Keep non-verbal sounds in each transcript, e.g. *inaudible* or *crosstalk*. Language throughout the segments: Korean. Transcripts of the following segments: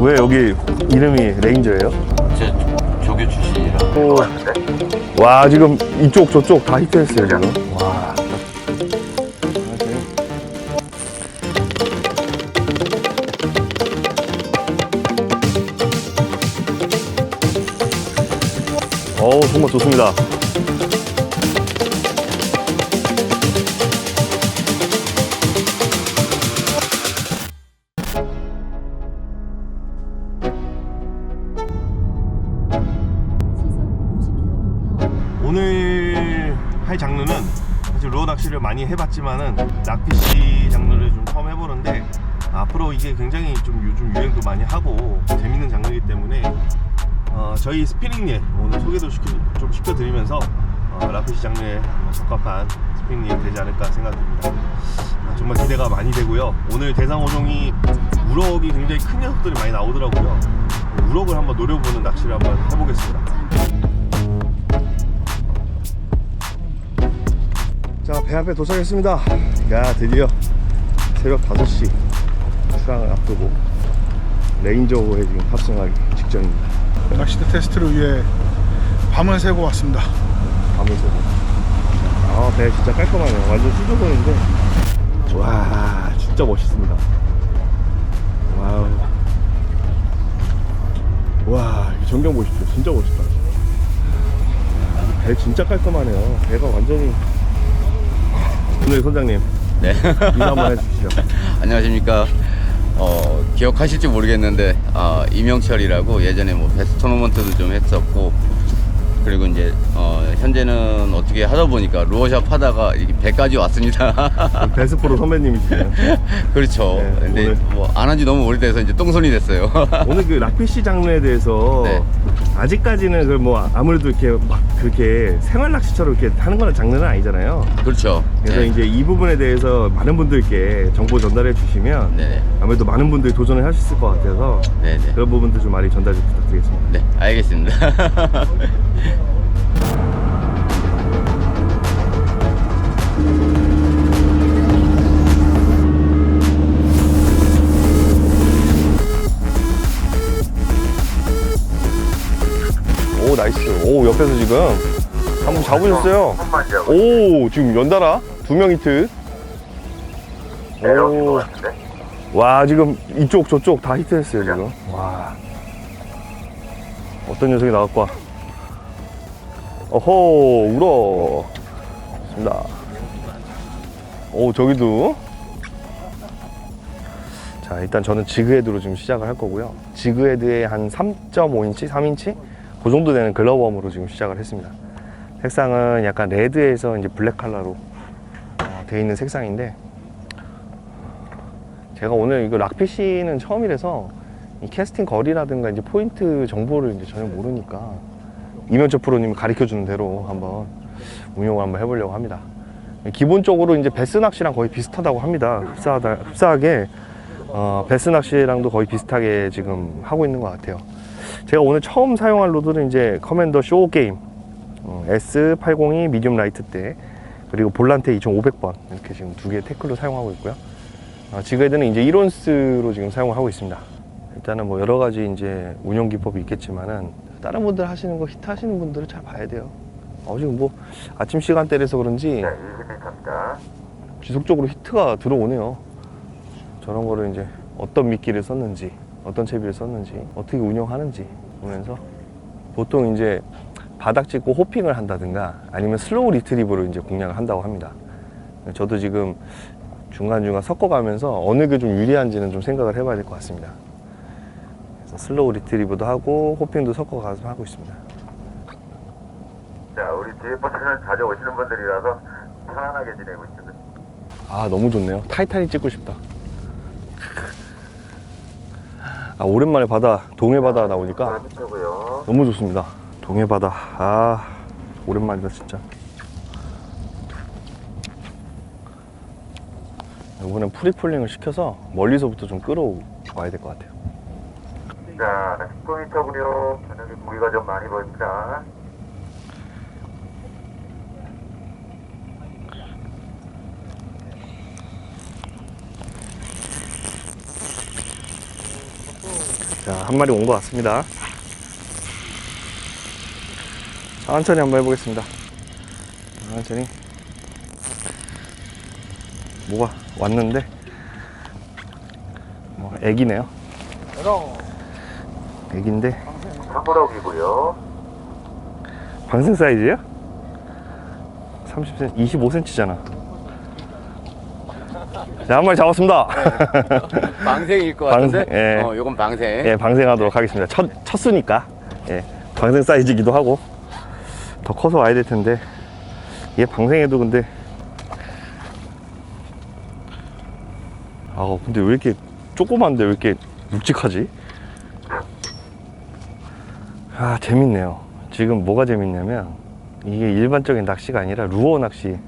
왜 여기 이름이 레인저예요? 제 조교 출신이라. 와 지금 이쪽 저쪽 다 히트했어요 지금. 와. 어우 정말 좋습니다. 오늘 할 장르는 사실 루어 낚시를 많이 해봤지만은 낚시 장르를 좀 처음 해보는데 앞으로 이게 굉장히 좀 요즘 유행도 많이 하고 재밌는 장르이기 때문에 어, 저희 스피닝님 오늘 소개도 시켜, 좀 시켜드리면서 어, 낚시 장르에 적합한 스피닝이 되지 않을까 생각됩니다. 아, 정말 기대가 많이 되고요. 오늘 대상 5종이 우럭이 굉장히 큰 녀석들이 많이 나오더라고요. 우럭을 한번 노려보는 낚시를 한번 해보겠습니다. 배 앞에 도착했습니다. 야, 드디어 새벽 5시 출항을 앞두고 레인저호에 지금 탑승하기 직전입니다. 낚시대 테스트를 위해 밤을 새고 왔습니다. 밤을 새고. 아, 배 진짜 깔끔하네요. 완전 수조선인데. 와, 진짜 멋있습니다. 와우. 와, 이 전경 보십시오. 진짜 멋있다. 배 진짜 깔끔하네요. 배가 완전히. 오늘 선장님, 네. 인사 한번 해주시죠. *laughs* 안녕하십니까. 어, 기억하실지 모르겠는데, 아, 이명철이라고 예전에 뭐 베스트 토너먼트도 좀 했었고, 그리고 이제, 어, 현재는 어떻게 하다 보니까 루어샵 하다가 이게 배까지 왔습니다. 베스프로 선배님이시네요. *laughs* 그렇죠. 네, 근데 오늘- 뭐 안 한 지 너무 오래돼서 이제 똥손이 됐어요. *laughs* 오늘 그 락피시 장르에 대해서 네. 아직까지는 그 뭐 아무래도 이렇게 막 그렇게 생활 낚시처럼 이렇게 하는 거는 장르는 아니잖아요. 그렇죠. 그래서 네. 이제 이 부분에 대해서 많은 분들께 정보 전달해 주시면 네네. 아무래도 많은 분들이 도전을 하셨을 것 같아서 네네. 그런 부분들 좀 많이 전달 좀 부탁드리겠습니다. 네, 알겠습니다. *laughs* 오 나이스. 오 옆에서 지금 한번 잡으셨어요. 오 지금 연달아 두 명 히트. 오. 와 지금 이쪽 저쪽 다 히트했어요 지금. 와. 어떤 녀석이 나갈까? 어호 울어. 좋습니다. 오 저기도. 자 일단 저는 지그헤드로 지금 시작을 할 거고요. 지그헤드에 한 3.5인치, 3인치 그 정도 되는 글러웜으로 지금 시작을 했습니다. 색상은 약간 레드에서 이제 블랙 컬러로 어, 되어 있는 색상인데 제가 오늘 이거 락피쉬는 처음이라서 이 캐스팅 거리라든가 이제 포인트 정보를 이제 전혀 모르니까 이면철 프로님 가르쳐 주는 대로 한번 운용을 한번 해보려고 합니다. 기본적으로 이제 베스 낚시랑 거의 비슷하다고 합니다. 흡사하다, 흡사하게 어, 베스 낚시랑도 거의 비슷하게 지금 하고 있는 것 같아요. 제가 오늘 처음 사용할 로드는 이제 커맨더 쇼 게임 어, S802 미디움 라이트 때 그리고 볼란테 2500번 이렇게 지금 두 개 태클로 사용하고 있고요. 어, 지그헤드는 이제 1온스로 지금 사용을 하고 있습니다. 일단은 뭐 여러 가지 이제 운용 기법이 있겠지만은 다른 분들 하시는 거 히트 하시는 분들은 잘 봐야 돼요. 어, 지금 뭐 아침 시간대라서 그런지 지속적으로 히트가 들어오네요. 저런 거를 이제 어떤 미끼를 썼는지, 어떤 채비를 썼는지, 어떻게 운영하는지 보면서 보통 이제 바닥 찍고 호핑을 한다든가 아니면 슬로우 리트리브를 이제 공략을 한다고 합니다. 저도 지금 중간중간 섞어가면서 어느 게 좀 유리한지는 좀 생각을 해봐야 될 것 같습니다. 그래서 슬로우 리트리브도 하고 호핑도 섞어가서 하고 있습니다. 자, 우리 뒤에 버스는 자주 오시는 분들이라서 편안하게 지내고 있습니다. 아 너무 좋네요 타이타닉 찍고 싶다 아 오랜만에 바다 동해 바다 나오니까. 너무 좋습니다 동해 바다 아 오랜만이다 진짜 이번엔 프리폴링을 시켜서 멀리서부터 좀 끌어와야 될 것 같아요 자, 19m고요. 저녁에 고기가 좀 많이 보입니다. 자, 한 마리 온 것 같습니다. 천천히 한번 해보겠습니다. 천천히. 뭐가 왔는데, 뭐, 애기네요. 애기인데, 참고라기고요. 방생 사이즈요? 30cm, 25cm잖아. 자, 한 마리 잡았습니다. *laughs* 방생일 것 방생, 같은데. 예. 어, 요건 방생. 예, 방생하도록 하겠습니다. 첫, 첫 수니까. 예, 방생 사이즈기도 하고. 더 커서 와야 될 텐데. 얘 방생해도 근데. 아, 근데 왜 이렇게 조그만데 왜 이렇게 묵직하지? 아, 재밌네요. 지금 뭐가 재밌냐면, 이게 일반적인 낚시가 아니라 루어 낚시,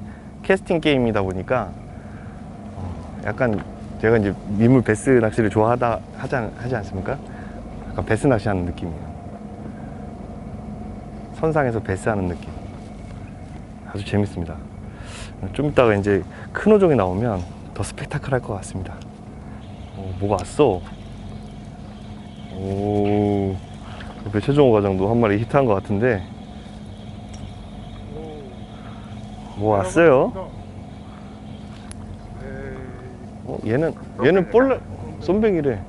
캐스팅 게임이다 보니까, 어, 약간 제가 이제 민물 베스 낚시를 좋아하다 하지, 않, 하지 않습니까? 약간 베스 낚시 하는 느낌이에요. 선상에서 베스 하는 느낌. 아주 재밌습니다. 좀 이따가 이제 큰 어종이 나오면 더 스펙타클 할 것 같습니다. 오, 뭐가 왔어? 오, 옆에 최종호 과장도 한 마리 히트한 것 같은데, 뭐 왔어요? 어, 얘는, 얘는 볼레, 쏨뱅이래.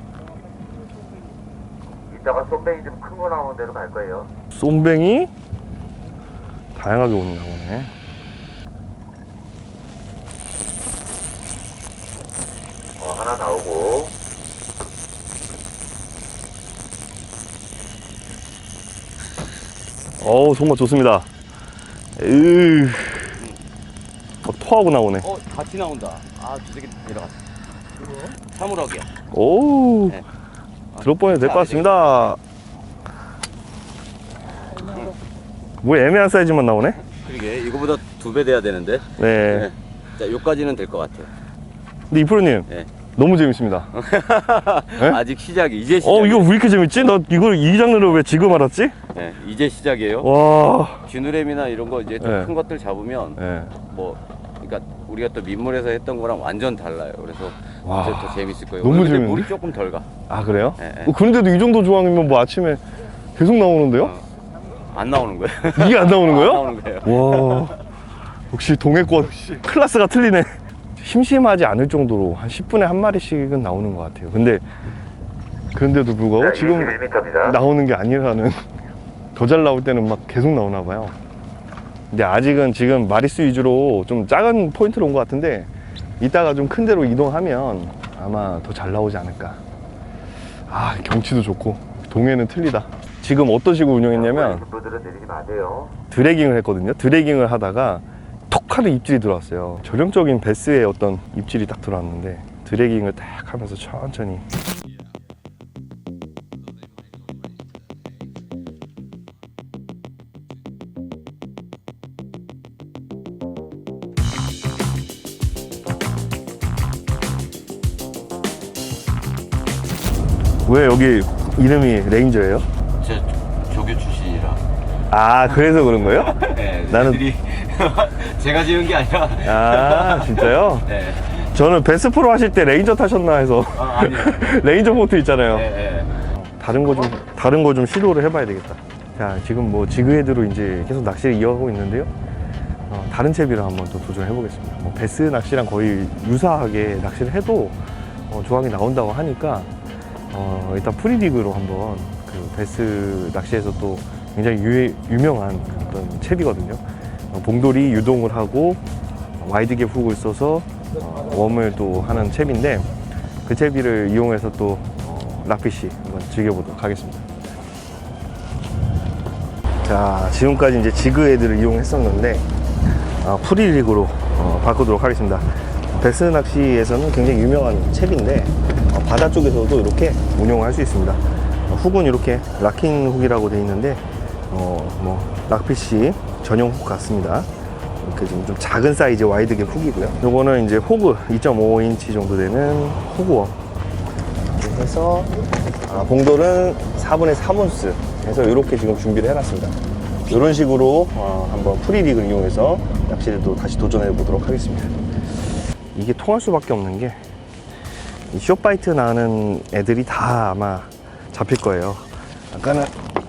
이따가 쏨뱅이 좀 큰 거 나오는 대로 갈 거예요. 쏨뱅이 다양하게 오는 나오네. 어, 하나 나오고. 어우 정말 좋습니다. 으, 어, 토하고 나오네. 어, 같이 나온다. 아, 두 새끼 내려갔어. 사무라기야. 오, 네. 들어 보내도 될것 같습니다. 뭐 애매한 사이즈만 나오네. 그러게, 이거보다 두 배 돼야 되는데. 네. 자, 요까지는 될 것 같아요. 근데 이프로님 네. 너무 재밌습니다. *laughs* 네? 아직 시작이, 이제 시작. 어 이거 왜 이렇게 재밌지? 나 이걸 이 장르를 왜 지금 알았지? 네, 이제 시작이에요. 와, 쥐누렘이나 이런 거 이제 좀 네. 큰 것들 잡으면 네. 뭐 그러니까 우리가 또 민물에서 했던 거랑 완전 달라요. 그래서 와. 이제 더 재밌을 거예요. 너무 근데 재밌네. 물이 조금 덜 가. 아 그래요? 네, 네. 어, 그런데도 이 정도 조항이면 뭐 아침에 계속 나오는데요? 어. 안 나오는 거예요. 이게 안 나오는 안 거예요? 나오는 거예요. 와 역시 동해권 클래스가 틀리네 심심하지 않을 정도로 한 10분에 한 마리씩은 나오는 것 같아요 근데 그런데도 불구하고 자, 어, 지금 21m입니다. 나오는 게 아니라는 더 잘 나올 때는 막 계속 나오나 봐요 근데 아직은 지금 마리수 위주로 좀 작은 포인트로 온 것 같은데 이따가 좀 큰 데로 이동하면 아마 더 잘 나오지 않을까 아 경치도 좋고 동해는 틀리다 지금 어떤 식으로 운영했냐면. 드래깅을 했거든요. 드래깅을 하다가 톡 하는 입질이 들어왔어요. 전형적인 베스의 어떤 입질이 딱 들어왔는데 드래깅을 딱 하면서 천천히 왜 여기 이름이 레인저예요? 저 조교 출신이라. 아 그래서 그런 거예요? *laughs* 네, 나는- 애들이 *laughs* 제가 지은 게 아니라. 아 진짜요? *laughs* 네. 저는 베스 프로 하실 때 레인저 타셨나 해서 아, 아니요. 레인저 보트 있잖아요. 네, 네. 다른 거 좀 다른 거 좀 시도를 해봐야 되겠다. 자 지금 뭐 지그헤드로 이제 계속 낚시를 이어가고 있는데요. 어, 다른 채비를 한번 또 도전해 보겠습니다. 뭐 베스 낚시랑 거의 유사하게 낚시를 해도 어, 조항이 나온다고 하니까 어, 일단 프리디그로 한번 그 베스 낚시에서 또 굉장히 유, 유명한 어떤 채비거든요. 어, 봉돌이 유동을 하고 와이드게 훅을 써서 어, 웜을 또 하는 채비인데 그 채비를 이용해서 또 어, 락피시 한번 즐겨보도록 하겠습니다. 자, 지금까지 이제 지그헤드를 이용했었는데 어, 프리릭으로 어, 바꾸도록 하겠습니다. 베스 낚시에서는 굉장히 유명한 채비인데 어, 바다 쪽에서도 이렇게 운용을 할수 있습니다. 어, 훅은 이렇게 락킹 훅이라고 되어 있는데 어, 뭐 락피시 전용 훅 같습니다. 이렇게 좀, 좀 작은 사이즈 와이드계 훅이고요. 요거는 이제 호그 2.5인치 정도 되는 호그웜. 해서 아, 봉돌은 4분의 3온스 해서 이렇게 지금 준비를 해놨습니다. 이런 식으로 어, 한번 프리릭을 이용해서 낚시를 또 다시 도전해 보도록 하겠습니다. 이게 통할 수밖에 없는 게 이 쇼파이트 나는 애들이 다 아마 잡힐 거예요. 아까는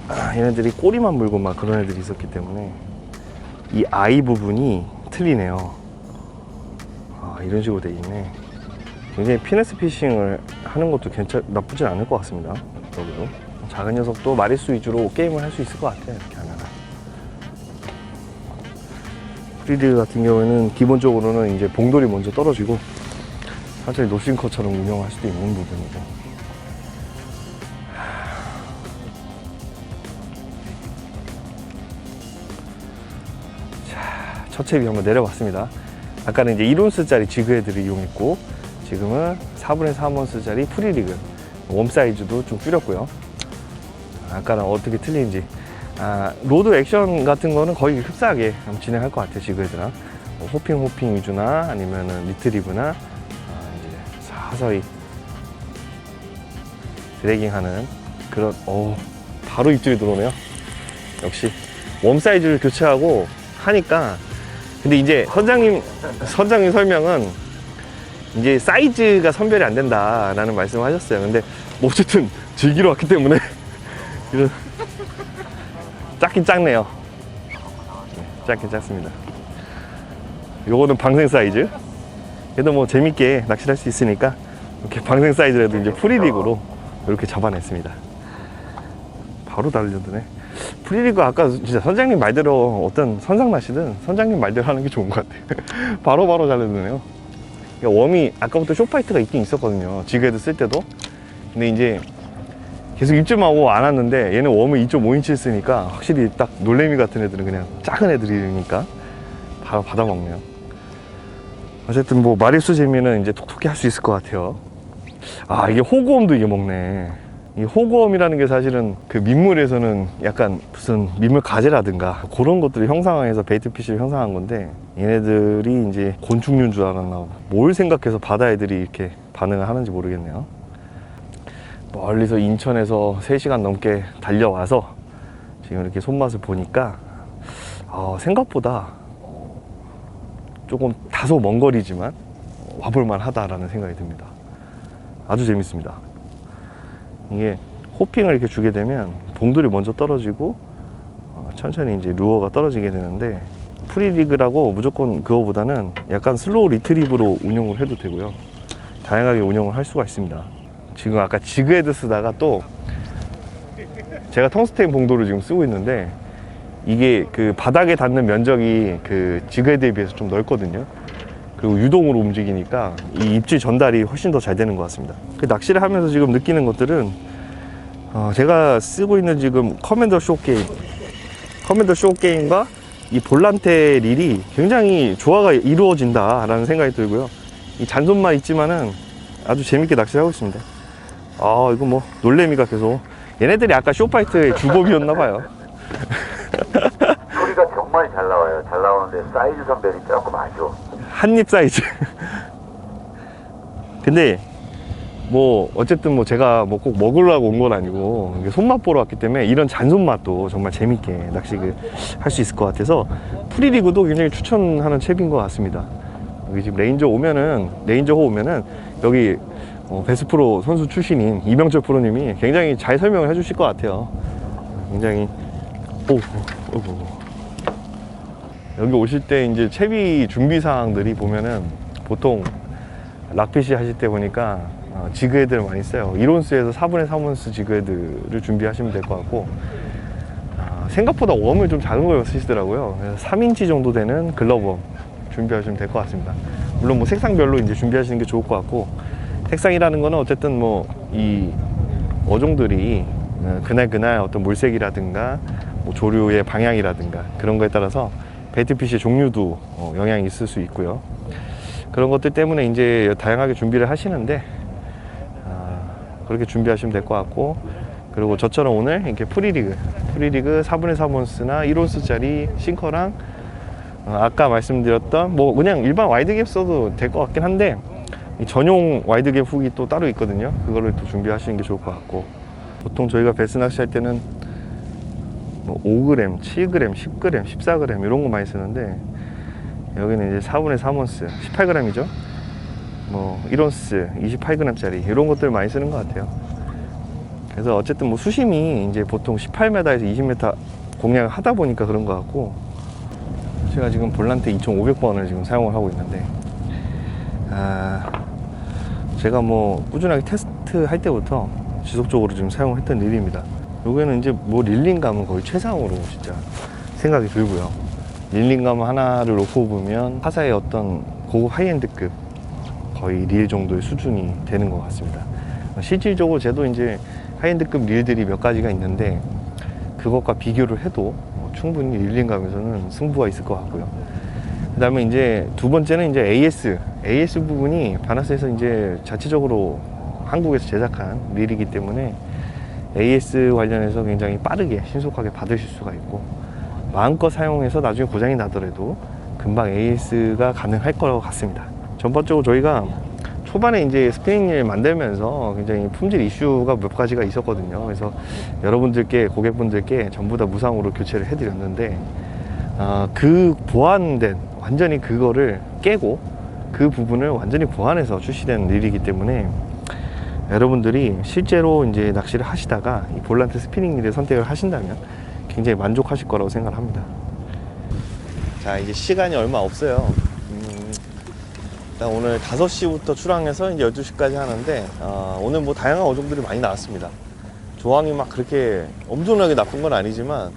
아, 얘네들이 꼬리만 물고 막 그런 애들이 있었기 때문에 이 아이 부분이 틀리네요. 아, 이런 식으로 돼 있네. 굉장히 피네스 피싱을 하는 것도 괜찮 나쁘진 않을 것 같습니다. 여기도 작은 녀석도 마리수 위주로 게임을 할 수 있을 것 같아요. 이렇게 하면. 프리드 같은 경우에는 기본적으로는 이제 봉돌이 먼저 떨어지고 사실 노싱커처럼 운영할 수도 있는 부분이고 자, 첫 챕이 한번 내려봤습니다. 아까는 이제 1온스짜리 지그헤드를 이용했고 지금은 4분의 3온스짜리 프리리그 웜 사이즈도 좀 줄였고요. 아까랑 어떻게 틀리는지 아, 로드 액션 같은 거는 거의 흡사하게 진행할 것 같아요 지그헤드랑 뭐 호핑 호핑 위주나 아니면은 리트리브나 서서히 드래깅하는 그런 어 바로 입질이 들어오네요 역시 웜 사이즈를 교체하고 하니까 근데 이제 선장님 선장님 설명은 이제 사이즈가 선별이 안 된다라는 말씀을 하셨어요 근데 뭐 어쨌든 즐기러 왔기 때문에 *laughs* 이런 작긴 작네요. 네, 작긴 작습니다. 요거는 방생 사이즈. 그래도 뭐 재밌게 낚시를 할 수 있으니까 이렇게 방생 사이즈라도 이제 프리릭으로 이렇게 잡아냈습니다. 바로 달려드네. 프리리그 아까 진짜 선장님 말대로 어떤 선상 낚시든 선장님 말대로 하는 게 좋은 것 같아요. *laughs* 바로 바로 달려드네요. 그러니까 웜이 아까부터 쇼파이트가 있긴 있었거든요. 지그헤드 쓸 때도. 근데 이제 계속 입질하고 안 왔는데 얘는 웜을 2.5인치 쓰니까 확실히 딱 놀래미 같은 애들은 그냥 작은 애들이니까 바로 받아먹네요. 어쨌든 뭐 마리수 재미는 이제 톡톡히 할 수 있을 것 같아요. 아 이게 호구엄도 이게 먹네. 이 호구엄이라는 게 사실은 그 민물에서는 약간 무슨 민물 가재라든가 그런 것들을 형상화해서 베이트피쉬를 형상한 건데 얘네들이 이제 곤충류인 줄 알았나 뭘 생각해서 바다 애들이 이렇게 반응을 하는지 모르겠네요. 멀리서 인천에서 3시간 넘게 달려와서 지금 이렇게 손맛을 보니까 어, 생각보다 조금 다소 먼 거리지만 와볼만 하다라는 생각이 듭니다. 아주 재밌습니다. 이게 호핑을 이렇게 주게 되면 봉돌이 먼저 떨어지고 어, 천천히 이제 루어가 떨어지게 되는데 프리리그라고 무조건 그거보다는 약간 슬로우 리트리브로 운영을 해도 되고요. 다양하게 운영을 할 수가 있습니다. 지금 아까 지그헤드 쓰다가 또 제가 텅스테인 봉도를 지금 쓰고 있는데 이게 그 바닥에 닿는 면적이 그 지그헤드에 비해서 좀 넓거든요. 그리고 유동으로 움직이니까 이 입질 전달이 훨씬 더 잘 되는 것 같습니다. 그 낚시를 하면서 지금 느끼는 것들은 어, 제가 쓰고 있는 지금 커맨더 쇼 게임, 커맨더 쇼 게임과 이 볼란테 릴이 굉장히 조화가 이루어진다 라는 생각이 들고요. 이 잔손만 있지만은 아주 재밌게 낚시를 하고 있습니다. 아, 이거 뭐, 놀래미가 계속. 얘네들이 아까 쇼파이트의 주범이었나 봐요. *laughs* 소리가 정말 잘 나와요. 잘 나오는데 사이즈 선별이 조금 아쉬워. 한입 사이즈. *laughs* 근데, 뭐, 어쨌든 뭐 제가 뭐 꼭 먹으려고 온 건 아니고, 손맛 보러 왔기 때문에 이런 잔손맛도 정말 재밌게 낚시를 할수 있을 것 같아서, 프리리그도 굉장히 추천하는 챕인 것 같습니다. 여기 지금 레인저 오면은, 레인저호 오면은, 여기 어, 베스프로 선수 출신인 이병철 프로님이 굉장히 잘 설명을 해주실 것 같아요. 굉장히 오, 오, 오. 여기 오실 때 이제 채비 준비 사항들이 보면은 보통 락피시 하실 때 보니까 어, 지그헤드를 많이 써요. 1온스에서 4분의 3온스 지그헤드를 준비하시면 될 것 같고 아, 생각보다 웜을 좀 작은 걸 쓰시더라고요. 그래서 3인치 정도 되는 글러브 웜 준비하시면 될 것 같습니다. 물론 뭐 색상별로 이제 준비하시는 게 좋을 것 같고 색상이라는 거는 어쨌든 뭐 이 어종들이 어, 그날 그날 어떤 물색이라든가 뭐 조류의 방향이라든가 그런 거에 따라서 베이트피쉬의 종류도 어, 영향이 있을 수 있고요. 그런 것들 때문에 이제 다양하게 준비를 하시는데 아, 그렇게 준비하시면 될 것 같고 그리고 저처럼 오늘 이렇게 프리리그 프리리그 4분의 3온스나 1온스짜리 싱커랑 어, 아까 말씀드렸던 뭐 그냥 일반 와이드갭 써도 될 것 같긴 한데 이 전용 와이드갭 훅이 또 따로 있거든요. 그거를 또 준비하시는 게 좋을 것 같고 보통 저희가 베스 낚시 할 때는 뭐 5g, 7g, 10g, 14g 이런 거 많이 쓰는데 여기는 이제 4분의 3온스, 18g이죠. 뭐 1온스, 28g짜리 이런 것들 많이 쓰는 것 같아요. 그래서 어쨌든 뭐 수심이 이제 보통 18m에서 20m 공략을 하다 보니까 그런 것 같고 제가 지금 볼란테 2,500번을 지금 사용을 하고 있는데 아, 제가 뭐 꾸준하게 테스트 할 때부터 지속적으로 지금 사용했던 릴입니다. 요게는 이제 뭐 릴링감은 거의 최상으로 진짜 생각이 들고요. 릴링감 하나를 놓고 보면 타사의 어떤 고급 하이엔드급 거의 릴 정도의 수준이 되는 것 같습니다. 실질적으로 저도 이제 하이엔드급 릴들이 몇 가지가 있는데 그것과 비교를 해도 뭐 충분히 릴링감에서는 승부가 있을 것 같고요. 그 다음에 이제 두 번째는 이제 AS. AS 부분이 바나스에서 이제 자체적으로 한국에서 제작한 릴이기 때문에 AS 관련해서 굉장히 빠르게 신속하게 받으실 수가 있고 마음껏 사용해서 나중에 고장이 나더라도 금방 AS가 가능할 거라고 같습니다. 전반적으로 저희가 초반에 이제 스프링을 만들면서 굉장히 품질 이슈가 몇 가지가 있었거든요. 그래서 여러분들께 고객분들께 전부 다 무상으로 교체를 해드렸는데 아, 그 보완된 완전히 그거를 깨고 그 부분을 완전히 보완해서 출시된 릴이기 때문에 여러분들이 실제로 이제 낚시를 하시다가 이 볼란트 스피닝 릴을 선택을 하신다면 굉장히 만족하실 거라고 생각합니다. 자 이제 시간이 얼마 없어요. 음, 일단 오늘 5시부터 출항해서 이제 12시까지 하는데 어, 오늘 뭐 다양한 어종들이 많이 나왔습니다. 조항이 막 그렇게 엄청나게 나쁜 건 아니지만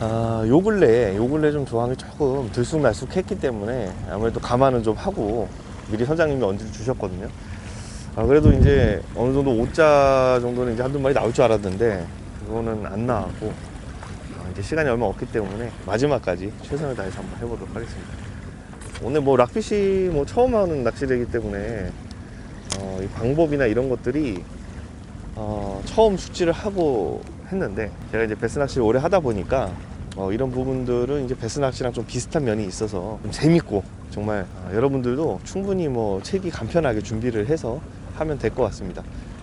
아, 요 근래 요 근래 좀 조항이 조금 들쑥날쑥했기 때문에 아무래도 감안은 좀 하고 미리 선장님이 언지를 주셨거든요. 아, 그래도 이제 어느 정도 5자 정도는 이제 한두 마리 나올 줄 알았는데 그거는 안 나왔고 아, 이제 시간이 얼마 없기 때문에 마지막까지 최선을 다해서 한번 해보도록 하겠습니다. 오늘 뭐 락핏이 뭐 처음 하는 낚시대이기 때문에 어, 이 방법이나 이런 것들이 어, 처음 숙지를 하고 했는데 제가 이제 베스 낚시를 오래 하다 보니까 어, 이런 부분들은 이제 베스 낚시랑 좀 비슷한 면이 있어서 좀 재밌고 정말 어, 여러분들도 충분히 뭐 채비 간편하게 준비를 해서 하면 될 것 같습니다.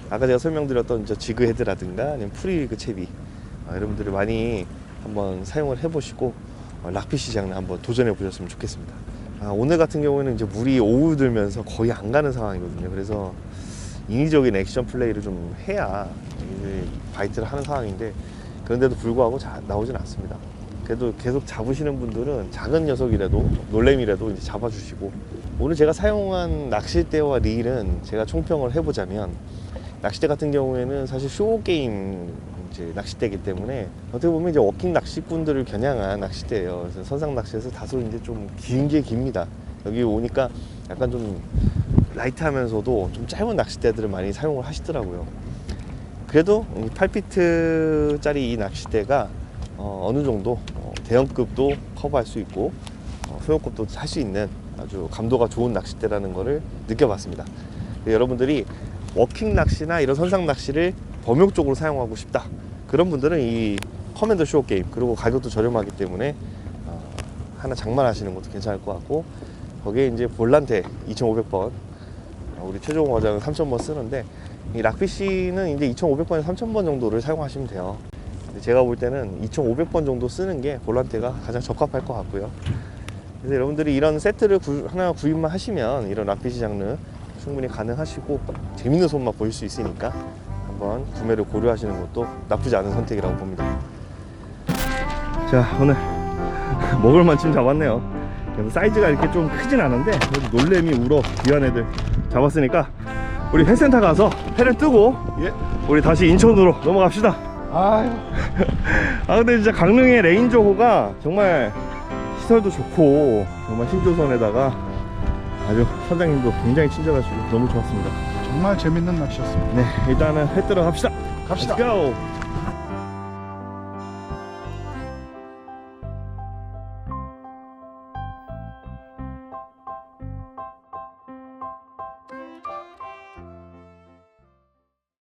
아까 제가 설명드렸던 저 지그 헤드라든가 아니면 프리그 채비 어, 여러분들이 많이 한번 사용을 해보시고 어, 락피시 장르 한번 도전해 보셨으면 좋겠습니다. 아, 오늘 같은 경우에는 이제 물이 오후 들면서 거의 안 가는 상황이거든요. 그래서 인위적인 액션 플레이를 좀 해야 바이트를 하는 상황인데 그런데도 불구하고 자, 나오진 않습니다. 그래도 계속 잡으시는 분들은 작은 녀석이라도 놀래미라도 이제 잡아주시고 오늘 제가 사용한 낚싯대와 릴은 제가 총평을 해보자면 낚싯대 같은 경우에는 사실 쇼 게임 이제 낚싯대이기 때문에 어떻게 보면 이제 워킹 낚시꾼들을 겨냥한 낚싯대예요. 그래서 선상 낚시에서 다소 이제 좀 긴 게 깁니다. 여기 오니까 약간 좀 라이트하면서도 좀 짧은 낚싯대들을 많이 사용을 하시더라고요. 그래도 8피트짜리 이 낚싯대가 어, 느 정도 어, 대형급도 커버할 수 있고 어, 소형급도 할 수 있는 아주 감도가 좋은 낚싯대라는 것을 느껴봤습니다. 네, 여러분들이 워킹 낚시나 이런 선상 낚시를 범용적으로 사용하고 싶다. 그런 분들은 이 커맨더 쇼 게임 그리고 가격도 저렴하기 때문에 어, 하나 장만하시는 것도 괜찮을 것 같고 거기에 이제 볼란테 2,500번 우리 최종 과장은 3,000번 쓰는데 이 락피쉬는 이제 2,500번에서 3,000번 정도를 사용하시면 돼요. 제가 볼 때는 2,500번 정도 쓰는 게 볼란테가 가장 적합할 것 같고요. 그래서 여러분들이 이런 세트를 구- 하나 구입만 하시면 이런 락피쉬 장르 충분히 가능하시고 재밌는 손맛 보일 수 있으니까 한번 구매를 고려하시는 것도 나쁘지 않은 선택이라고 봅니다. 자 오늘 *laughs* 먹을 만큼 잡았네요. 그래서 사이즈가 이렇게 좀 크진 않은데 그래도 놀래미 우럭 귀한 애들 잡았으니까 우리 회센터 가서 회를 뜨고 예. 우리 다시 인천으로 넘어갑시다. 아유. *laughs* 아 근데 진짜 강릉의 레인저호가 정말 시설도 좋고 정말 신조선에다가 아주 선장님도 굉장히 친절하시고 너무 좋았습니다. 정말 재밌는 낚시였습니다. 네 일단은 회 뜨러 갑시다. 갑시다. Let's go.